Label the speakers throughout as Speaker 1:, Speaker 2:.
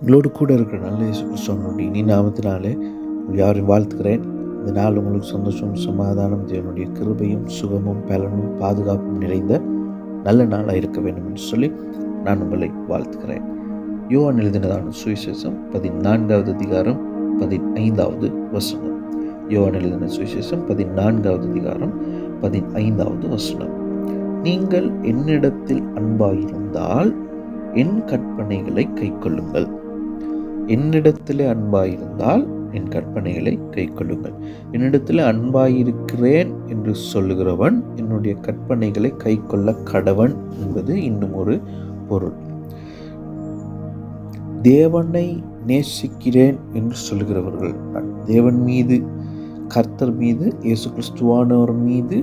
Speaker 1: உங்களோடு கூட இருக்கிற நல்ல இயேசு இனி நாமத்தினாலே யாரையும் வாழ்த்துக்கிறேன். இந்த நாள் உங்களுக்கு சந்தோஷம் சமாதானம் தேவனுடைய கிருபையும் சுகமும் பலனும் பாதுகாப்பும் நிறைந்த நல்ல நாளாக இருக்க வேண்டும் என்று சொல்லி நான் உங்களை வாழ்த்துக்கிறேன். யோவான் எழுதினதான சுவிசேஷம் பதினான்காவது அதிகாரம் பதினைந்தாவது வசனம். யோவான் எழுதின சுவிசேஷம் பதினான்காவது அதிகாரம் பதினைந்தாவது வசனம். நீங்கள் என்னிடத்தில் அன்பாயிருந்தால் என் கற்பனைகளை கைக்கொள்ளுங்கள். என்னிடத்திலே அன்பாயிருந்தால் என் கற்பனைகளை கைக்கொள்ளுங்கள். என்னிடத்தில் அன்பாயிருக்கிறேன் என்று சொல்லுகிறவன் என்னுடைய கற்பனைகளை கைக்கொள்ள கடவன் என்பது இன்னும் ஒரு பொருள். தேவனை நேசிக்கிறேன் என்று சொல்லுகிறவர்கள் தேவன் மீது கர்த்தர் மீது இயேசு கிறிஸ்துவானவர் மீது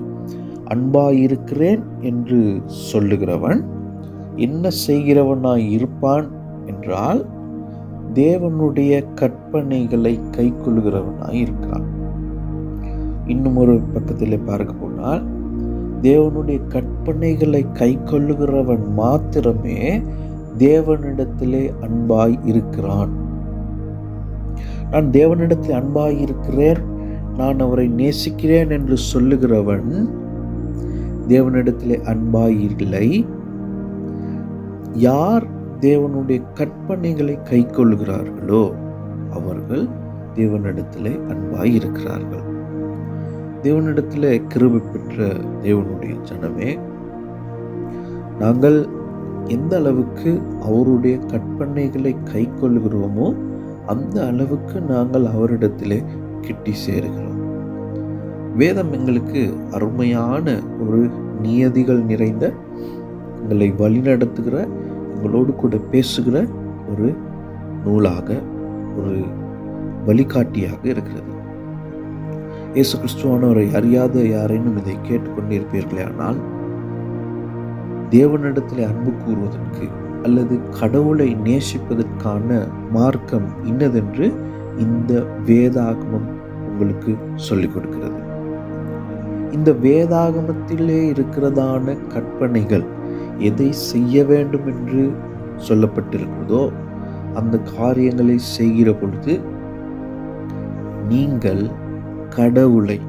Speaker 1: அன்பாயிருக்கிறேன் என்று சொல்லுகிறவன் என்ன செய்கிறவனாய் இருப்பான் என்றால் தேவனுடைய கற்பனைகளை கைக்கொள்கிறவனாய் இருக்கிறான். இன்னும் ஒரு பக்கத்தில் பார்க்க போனால் தேவனுடைய கற்பனைகளை கைக்கொள்ளுகிறவன் மாத்திரமே தேவனிடத்திலே அன்பாய் இருக்கிறான். நான் தேவனிடத்தில் அன்பாய் இருக்கிறேன் நான் அவரை நேசிக்கிறேன் என்று சொல்லுகிறவன் தேவனிடத்திலே அன்பாய் இல்லை. யார் தேவனுடைய கற்பனைகளை கைக்கொள்கிறார்களோ அவர்கள் தேவனிடத்திலே அன்பாய் இருக்கிறார்கள் தேவனிடத்தில் கிருபை பெற்ற தேவனுடைய ஜனமே நாங்கள் எந்த அளவுக்கு அவருடைய கற்பனைகளை கைக்கொள்கிறோமோ அந்த அளவுக்கு நாங்கள் அவரிடத்திலே கிட்டி சேருகிறோம். வேதம் எங்களுக்கு அருமையான ஒரு நியதிகள் நிறைந்த எங்களை வழிநடத்துகிற உங்களோடு கூட பேசுகிற ஒரு நூலாக ஒரு வழிகாட்டியாக இருக்கிறது. இயேசு கிறிஸ்துவானவரை அறியாத யாரேனும் இதை கேட்டுக்கொண்டிருப்பீர்களே ஆனால் தேவனிடத்தில் அன்பு கூறுவதற்கு அல்லது கடவுளை நேசிப்பதற்கான மார்க்கம் இன்னதென்று இந்த வேதாகமம் உங்களுக்கு சொல்லிக் கொடுக்கிறது. இந்த வேதாகமத்திலே இருக்கிறதான கற்பனைகள் எதை செய்ய வேண்டும் என்று சொல்லப்பட்டிருக்கிறதோ அந்த காரியங்களை செய்கிற பொழுது நீங்கள் கடவுளை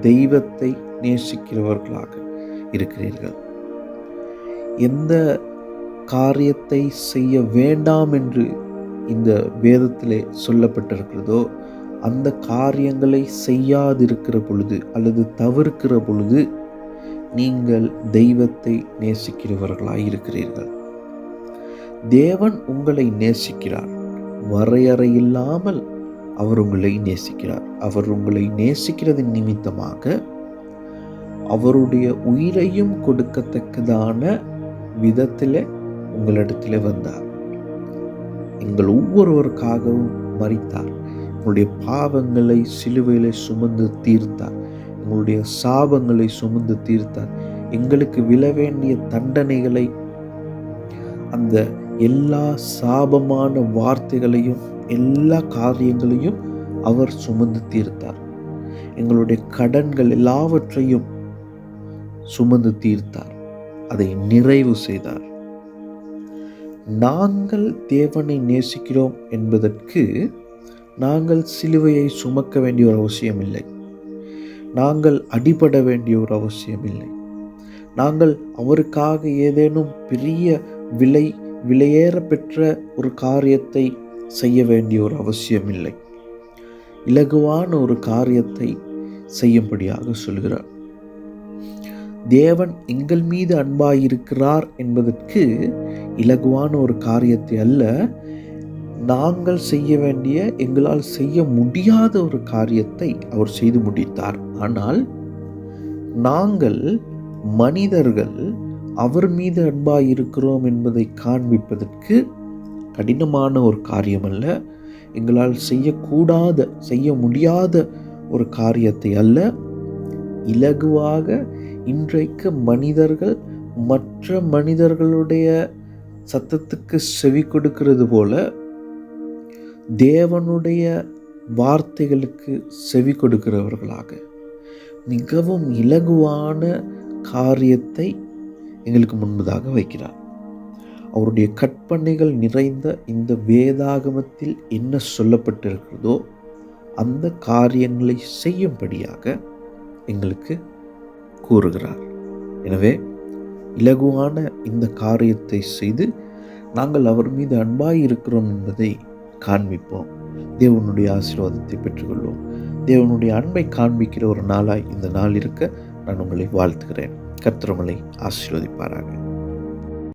Speaker 1: தெய்வத்தை நேசிக்கிறவர்களாக இருக்கிறீர்கள். எந்த காரியத்தை செய்ய வேண்டாம் என்று இந்த வேதத்திலே சொல்லப்பட்டிருக்கிறதோ அந்த காரியங்களை செய்யாதிருக்கிற பொழுது அல்லது தவிர்க்கிற பொழுது நீங்கள் தெய்வத்தை நேசிக்கிறவர்களாய் இருக்கிறீர்கள் தேவன் உங்களை நேசிக்கிறார். வரையறையில்லாமல் அவர் உங்களை நேசிக்கிறார். அவர் உங்களை நேசிக்கிறதன் நிமித்தமாக அவருடைய உயிரையும் கொடுக்கத்தக்கதான விதத்தில் உங்களிடத்தில் வந்தார். எங்கள் ஒவ்வொருவருக்காகவும் மறித்தார் உங்களுடைய பாவங்களை சிலுவையில் சுமந்து தீர்த்தார். உங்களுடைய சாபங்களை சுமந்து தீர்த்தார். எங்களுக்கு விழ வேண்டிய தண்டனைகளை அந்த எல்லா சாபமான வார்த்தைகளையும் எல்லா காரியங்களையும் அவர் சுமந்து தீர்த்தார். எங்களுடைய கடன்கள் எல்லாவற்றையும் சுமந்து தீர்த்தார். அதை நிறைவு செய்தார். நாங்கள் தேவனை நேசிக்கிறோம் என்பதற்கு நாங்கள் சிலுவையை சுமக்க வேண்டிய ஒரு அவசியம் இல்லை நாங்கள் அடிபட வேண்டிய ஒரு அவசியம் இல்லை நாங்கள் அவருக்காக ஏதேனும் பெரிய விலை விலையேற பெற்ற ஒரு காரியத்தை செய்ய வேண்டிய ஒரு அவசியம் இல்லை இலகுவான ஒரு காரியத்தை செய்யும்படியாக சொல்கிறார். தேவன் எங்கள் மீது அன்பாயிருக்கிறார் என்பதற்கு இலகுவான ஒரு காரியத்தை அல்ல நாங்கள் செய்ய வேண்டிய எங்களால் செய்ய முடியாத ஒரு காரியத்தை அவர் செய்து முடித்தார். ஆனால் நாங்கள் மனிதர்கள் அவர் மீது அன்பாக இருக்கிறோம் என்பதை காண்பிப்பதற்கு கடினமான ஒரு காரியம் அல்ல எங்களால் செய்யக்கூடாத செய்ய முடியாத ஒரு காரியத்தை அல்ல. இலகுவாக இன்றைக்கு மனிதர்கள் மற்ற மனிதர்களுடைய சத்தத்துக்கு செவி கொடுக்கிறது போல தேவனுடைய வார்த்தைகளுக்கு செவி கொடுக்கிறவர்களாக. மிகவும் இலகுவான காரியத்தை எங்களுக்கு முன்பதாக வைக்கிறார். அவருடைய கற்பனைகள் நிறைந்த இந்த வேதாகமத்தில் என்ன சொல்லப்பட்டிருக்கிறதோ அந்த காரியங்களை செய்யும்படியாக எங்களுக்கு கூறுகிறார். எனவே இலகுவான இந்த காரியத்தை செய்து நாங்கள் அவர் மீது அன்பாய் இருக்கிறோம் என்பதை காண்பிப்போம். தேவனுடைய ஆசீர்வாதத்தை பெற்றுக்கொள்வோம். தேவனுடைய அன்பை காண்பிக்கிற ஒரு நாளாக இந்த நாள் இருக்க நான் உங்களை வாழ்த்துகிறேன். கர்த்தரமலை ஆசீர்வதிப்பாராக.